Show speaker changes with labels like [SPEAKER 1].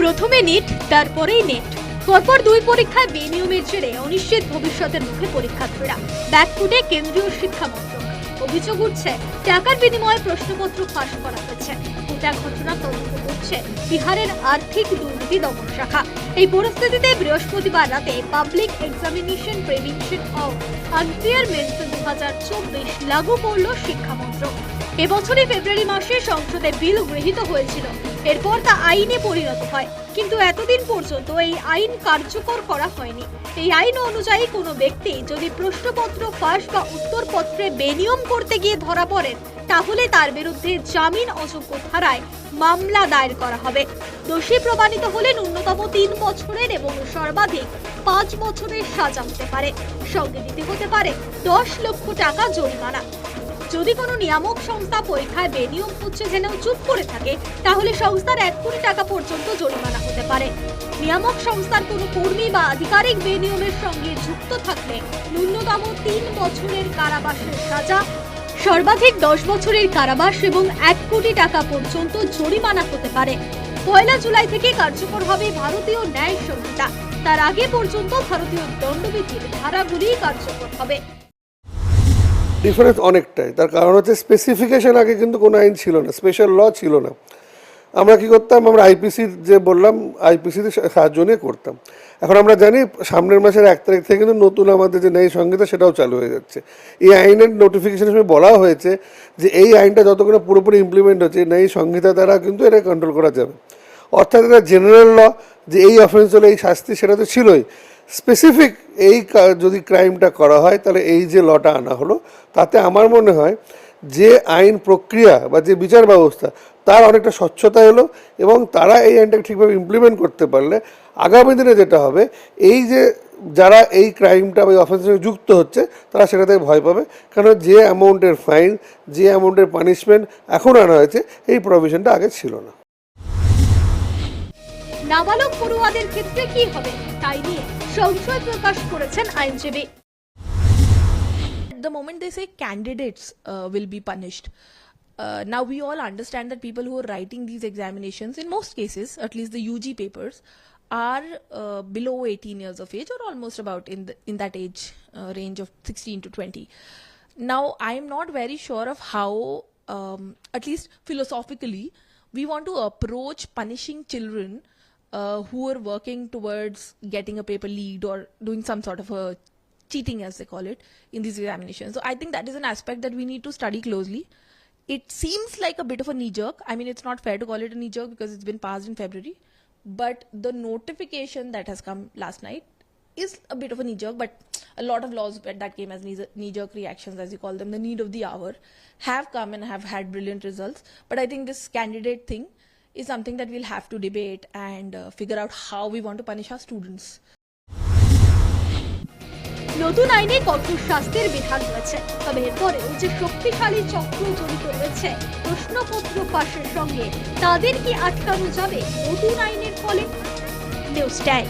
[SPEAKER 1] প্রথমে নিট তারপরেই নেট পরপর দুই পরীক্ষায় বেনিয়মের জেরে অনিশ্চিত ভবিষ্যতের মুখে পরীক্ষার্থীরা ব্যাকফুটে কেন্দ্রীয় শিক্ষা মন্ত্রক। অভিযোগ উঠছে, টাকার বিনিময়ে প্রশ্নপত্র ফাঁস করা হয়েছে। গোটা ঘটনা তদন্ত করছে বিহারের আর্থিক দুর্নীতি দমন শাখা। এই পরিস্থিতিতে বৃহস্পতিবার রাতে public examination prevention of unfair means দু হাজার চব্বিশ লাগু করল শিক্ষা মন্ত্রক। এবছরই ফেব্রুয়ারি মাসে সংসদে বিল গৃহীত হয়েছিল। এরপর তা আইনে পরিণত হয়। কিন্তু এতদিন পর্যন্ত এই আইন কার্যকর করা হয়নি। এই আইন অনুযায়ী কোনো ব্যক্তি যদি প্রশ্নপত্র ফাঁস বা উত্তরপত্রে বেনিয়ম করতে গিয়ে ধরা পড়েন, তাহলে তার বিরুদ্ধে জামিন অযোগ্য ধারায় মামলা দায়ের করা হবে। দোষী প্রমাণিত হলে ন্যূনতম তিন বছরের এবং সর্বাধিক পাঁচ বছরের সাজা হতে পারে। সঙ্গে দিতে হতে পারে দশ লক্ষ টাকা জরিমানা। যদি কোনো নিয়ামক সংস্থা পরীক্ষায় বেনিয়ম হচ্ছে জেনেও চুপ করে থাকে, তাহলে সংস্থার এক কোটি টাকা পর্যন্ত জরিমানা হতে পারে। নিয়ামক সংস্থার কোনো কর্মী বা আধিকারিক বেনিয়মের সঙ্গে যুক্ত থাকলে ন্যূনতম তিন বছরের কারাবাসের সাজা, সর্বাধিক দশ বছরের কারাবাস এবং এক কোটি টাকা পর্যন্ত জরিমানা হতে পারে। পয়লা জুলাই থেকে কার্যকর হবে ভারতীয় ন্যায় সংহিতা। তার আগে পর্যন্ত ভারতীয় দণ্ডবিধির ধারাগুলি কার্যকর হবে।
[SPEAKER 2] ডিফারেন্স অনেকটাই। তার কারণ হচ্ছে স্পেসিফিকেশন আগে কিন্তু কোনো আইন ছিল না স্পেশাল ল ছিল না। আমরা কি করতাম? আমরা আইপিসি যে বললাম আইপিসিতে সাহায্য নিয়ে করতাম। এখন আমরা জানি সামনের মাসের এক তারিখ থেকে কিন্তু নতুন আমাদের যে ন্যায় সংহিতা সেটাও চালু হয়ে যাচ্ছে। এই আইনের নোটিফিকেশনের সময় বলা হয়েছে যে এই আইনটা যতক্ষণ পুরোপুরি ইমপ্লিমেন্ট হচ্ছে, ন্যায় সংহিতা দ্বারা কিন্তু এটা কন্ট্রোল করা যাবে। অর্থাৎ এটা জেনারেল ল যে এই অফেন্স হলে এই শাস্তি সেটা তো ছিলই। স্পেসিফিক এই যদি ক্রাইমটা করা হয়, তাহলে এই যে লটা আনা হলো, তাতে আমার মনে হয় যে আইন প্রক্রিয়া বা যে বিচার ব্যবস্থা, তার অনেকটা স্বচ্ছতা এলো এবং তারা এই আইনটাকে ঠিকভাবে ইমপ্লিমেন্ট করতে পারলে আগামী দিনে যেটা হবে, এই যে যারা এই ক্রাইমটা বা অফেন্সের সঙ্গে যুক্ত হচ্ছে, তারা সেটা থেকে ভয় পাবে। কারণ যে অ্যামাউন্টের ফাইন যে অ্যামাউন্টের পানিশমেন্ট এখন আনা হয়েছে, এই প্রভিশনটা আগে ছিল না।
[SPEAKER 1] নাবালক পড়ুয়াদের ক্ষেত্রে কি হবে তাই নিয়ে সংশয় প্রকাশ করেছেন আইনজীবী
[SPEAKER 3] the moment they say candidates uh, will be punished uh, now we all understand that people who are writing these examinations in most cases at least the ug papers are uh, below 18 years of age or almost about in the, in that age uh, range of 16 to 20 now i'm not very sure of how um, at least philosophically we want to approach punishing children uh, who are working towards getting a paper lead or doing some sort of a cheating as they call it in these examinations. So i think that is an aspect that we need to study closely. It seems like a bit of a knee jerk i mean it's not fair to call it a knee jerk because it's been passed in february. But the notification that has come last night is a bit of a knee jerk but a lot of laws that came as knee jerk reactions as you call them the need of the hour have come and have had brilliant results. But i think this candidate thing is something that we'll have to debate and uh, figure out how we want to punish our students.
[SPEAKER 1] নতুন আইনে কঠোর শাস্তির বিধান রয়েছে। তবে এরপরেও যে শক্তিশালী চক্র জড়িত রয়েছে প্রশ্নপত্র ফাঁসের সঙ্গে তাদের কি আটকানো যাবে নতুন আইনের ফলে? News time